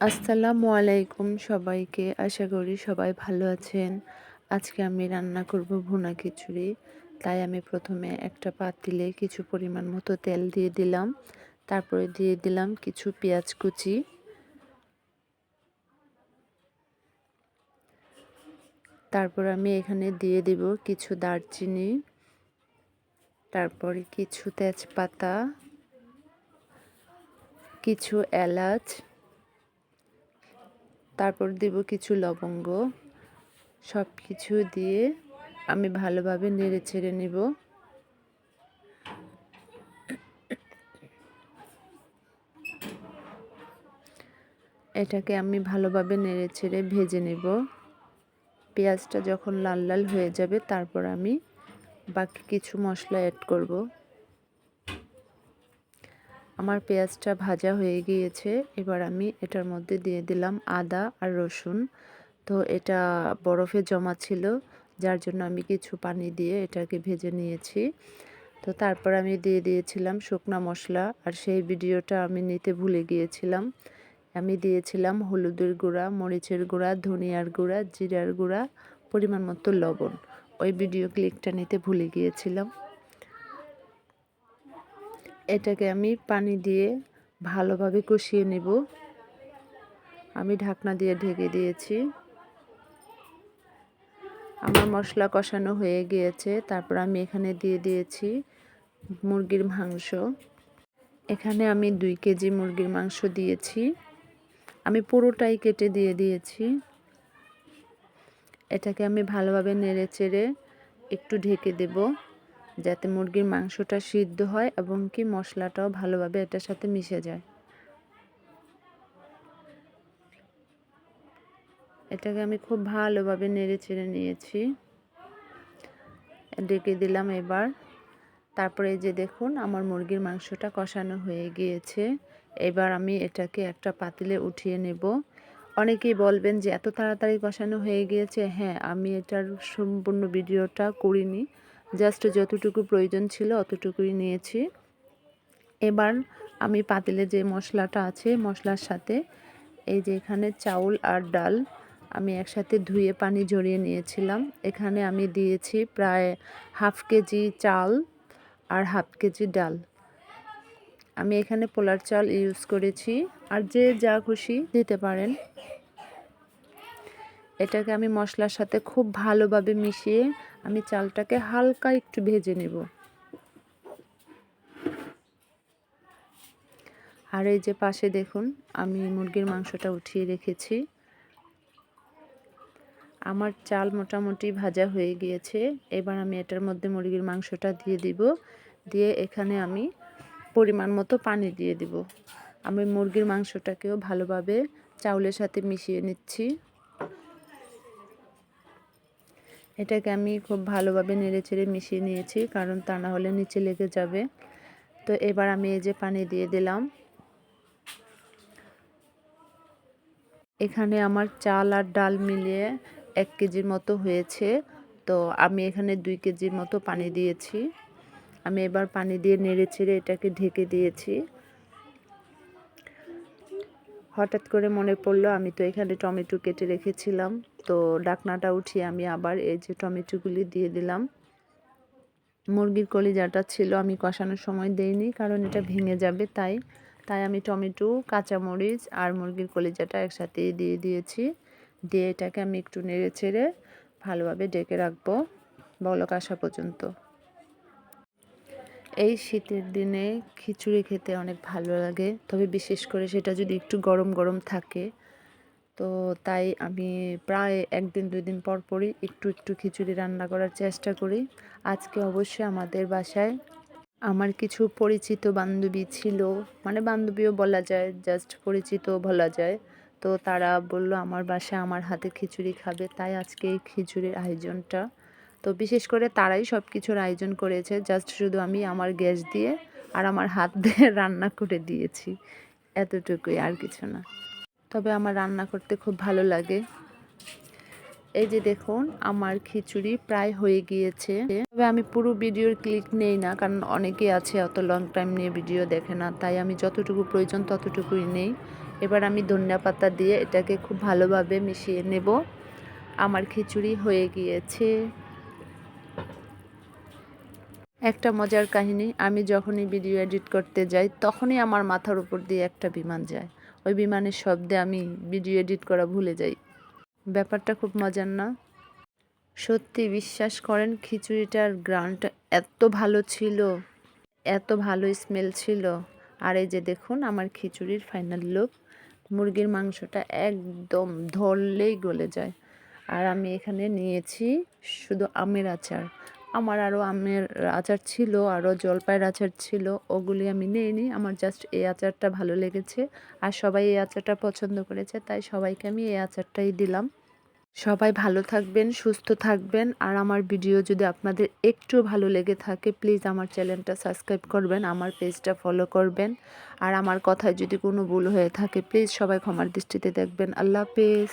আসসালামু আলাইকুম সবাইকে। আশা করি সবাই ভালো আছেন। আজকে আমি রান্না করব ভুনা খিচুড়ি। তাই আমি প্রথমে একটা পাতিলে কিছু পরিমাণ মতো তেল দিয়ে দিলাম। তারপরে দিয়ে দিলাম কিছু পেঁয়াজ কুচি। তারপর আমি এখানে দিয়ে দেব কিছু দারচিনি। তারপরে কিছু তেজপাতা। কিছু এলাচ। তারপর দেব কিছু লবঙ্গ। সব কিছু দিয়ে আমি ভালোভাবে নেড়ে ছেড়ে নেব। এটাকে আমি ভালোভাবে নেড়ে ছেড়ে ভেজে নেব। পেঁয়াজটা যখন লাল লাল হয়ে যাবে, তারপর আমি বাকি কিছু মশলা অ্যাড করব। আমার পেঁয়াজটা ভাজা হয়ে গিয়েছে। এবার আমি এটার মধ্যে দিয়ে দিলাম আদা আর রসুন। তো এটা বরফে জমা ছিল, যার জন্য আমি কিছু পানি দিয়ে এটাকে ভেজে নিয়েছি। তো তারপর আমি দিয়ে দিয়েছিলাম শুকনা মশলা, আর সেই ভিডিওটা আমি নিতে ভুলে গিয়েছিলাম। আমি দিয়েছিলাম হলুদের গুঁড়া, মরিচের গুঁড়া, ধনিয়ার গুঁড়া, জিরার গুঁড়া, পরিমাণ মতো লবণ। ওই ভিডিও ক্লিকটা নিতে ভুলে গিয়েছিলাম। এটাকে আমি পানি দিয়ে ভালোভাবে কষিয়ে নেব। আমি ঢাকনা দিয়ে ঢেকে দিয়েছি। আমার মশলা কষানো হয়ে গিয়েছে। তারপর আমি এখানে দিয়ে দিয়েছি মুরগির মাংস। এখানে আমি দুই কেজি মুরগির মাংস দিয়েছি। আমি পুরোটাই কেটে দিয়ে দিয়েছি। এটাকে আমি ভালোভাবে নেড়ে চেড়ে একটু ঢেকে দেবো। যাতে মুরগির মাংসটা সিদ্ধ হয় এবং কি মশলাটাও ভালোভাবে এটার সাথে মিশে যায়। এটাকে আমি খুব ভালোভাবে নেড়ে চেড়ে নিয়েছি। ডেকে দিলাম এবার। তারপরে যে দেখুন, আমার মুরগির মাংসটা কষানো হয়ে গিয়েছে। এবার আমি এটাকে একটা পাতিলে উঠিয়ে নেব। অনেকেই বলবেন যে, এত তাড়াতাড়ি কষানো হয়ে গিয়েছে? হ্যাঁ আমি এটার সম্পূর্ণ ভিডিওটা করিনি। জাস্ট যতটুকু প্রয়োজন ছিল অতটুকুই নিয়েছি। এবার আমি পাতিলে যে মশলাটা আছে, মশলার সাথে এই যে এখানে চাউল আর ডাল আমি একসাথে ধুয়ে পানি ঝরিয়ে নিয়েছিলাম। এখানে আমি দিয়েছি প্রায় হাফ কেজি চাল আর হাফ কেজি ডাল। আমি এখানে পোলার চাল ইউজ করেছি। আর যে যা খুশি দিতে পারেন। এটাকে আমি মশলার সাথে খুব ভালোভাবে মিশিয়ে আমি চালটাকে হালকা একটু ভেজে নেব। আর এই যে পাশে দেখুন, আমি মুরগির মাংসটা উঠিয়ে রেখেছি। আমার চাল মোটামুটি ভাজা হয়ে গিয়েছে। এবার আমি এটার মধ্যে মুরগির মাংসটা দিয়ে দিব। দিয়ে এখানে আমি পরিমাণ মতো পানি দিয়ে দিব। আমি মুরগির মাংসটাকেও ভালোভাবে চাউলের সাথে মিশিয়ে নিচ্ছি। এটাকে আমি খুব ভালোভাবে নেড়ে চেড়ে মিশিয়ে নিয়েছি, কারণ তা না হলে নিচে লেগে যাবে। তো এবার আমি এই যে পানি দিয়ে দিলাম। এখানে আমার চাল আর ডাল মিলিয়ে এক কেজির মতো হয়েছে। তো আমি এখানে দুই কেজির মতো পানি দিয়েছি। আমি এবার পানি দিয়ে নেড়ে চেড়ে এটাকে ঢেকে দিয়েছি। হঠাৎ করে মনে পড়ল, আমি তো এখানে টমেটো কেটে রেখেছিলাম। তো ডাকনাটা উঠিয়ে আমি আবার এই যে টমেটোগুলি দিয়ে দিলাম। মুরগির কলিজাটা ছিল, আমি কষানোর সময় দেইনি, কারণ এটা ভেঙে যাবে তাই। তাই আমি টমেটো, কাঁচামরিচ আর মুরগির কলিজাটা একসাথে দিয়ে দিয়েছি। দিয়ে এটাকে আমি একটু নেড়ে ছেড়ে ভালোভাবে ডেকে রাখব। বলক আসা পর্যন্ত। এই শীতের দিনে খিচুড়ি খেতে অনেক ভালো লাগে। তবে বিশেষ করে সেটা যদি একটু গরম গরম থাকে, তো তাই আমি প্রায় একদিন দুই দিন পর পরই একটু একটু খিচুড়ি রান্না করার চেষ্টা করি। আজকে অবশ্যই আমাদের বাসায় আমার কিছু পরিচিত বান্ধবী ছিল মানে বান্ধবীও বলা যায় জাস্ট পরিচিত বলা যায়। তো তারা বলল, আমার বাসায় আমার হাতে খিচুড়ি খাবে। তাই আজকে এই খিচুড়ির আয়োজনটা তো বিশেষ করে তারাই সব কিছুর আয়োজন করেছে জাস্ট শুধু আমি আমার গ্যাস দিয়ে আর আমার হাত দিয়ে রান্না করে দিয়েছি, এতটুকুই আর কিছু না। তবে আমার রান্না করতে খুব ভালো লাগে। এই যে দেখুন, আমার খিচুড়ি প্রায় হয়ে গিয়েছে। তবে আমি পুরো ভিডিওর ক্লিক নেই না, কারণ অনেকেই আছে অত লং টাইম নিয়ে ভিডিও দেখে না, তাই আমি যতটুকু প্রয়োজন ততটুকুই নেই। এবার আমি ধনিয়া পাতা দিয়ে এটাকে খুব ভালোভাবে মিশিয়ে নেব। আমার খিচুড়ি হয়ে গিয়েছে। একটা মজার কাহিনী, আমি যখনই ভিডিও এডিট করতে যাই, তখনই আমার মাথার উপর দিয়ে একটা বিমান যায়। ওই বিমানের শব্দে আমি ভিডিও এডিট করা ভুলে যাই। ব্যাপারটা খুব মজার না? সত্যি বিশ্বাস করেন, খিচুড়িটার গ্রানটা এত ভালো ছিল, এত ভালো স্মেল ছিল। আর এই যে দেখুন, আমার খিচুড়ির ফাইনাল লুক মুরগির মাংসটা একদম ধরলেই গলে যায়। আর আমি এখানে নিয়েছি শুধু আমের আচার। আমার আরও আমের আচার ছিল আরও জলপাইয়ের আচার ছিল, ওগুলি আমি নিইনি, আমার জাস্ট এই আচারটা ভালো লেগেছে আর সবাই এই আচারটা পছন্দ করেছে, তাই সবাইকে আমি এই আচারটাই দিলাম। সবাই ভালো থাকবেন, সুস্থ থাকবেন আর আমার ভিডিও যদি আপনাদের একটু ভালো লেগে থাকে প্লিজ আমার চ্যানেলটা সাবস্ক্রাইব করবেন, আমার পেজটা ফলো করবেন আর আমার কথায় যদি কোনো ভুল হয়ে থাকে প্লিজ সবাই ক্ষমার দৃষ্টিতে দেখবেন। আল্লাহ হাফেজ।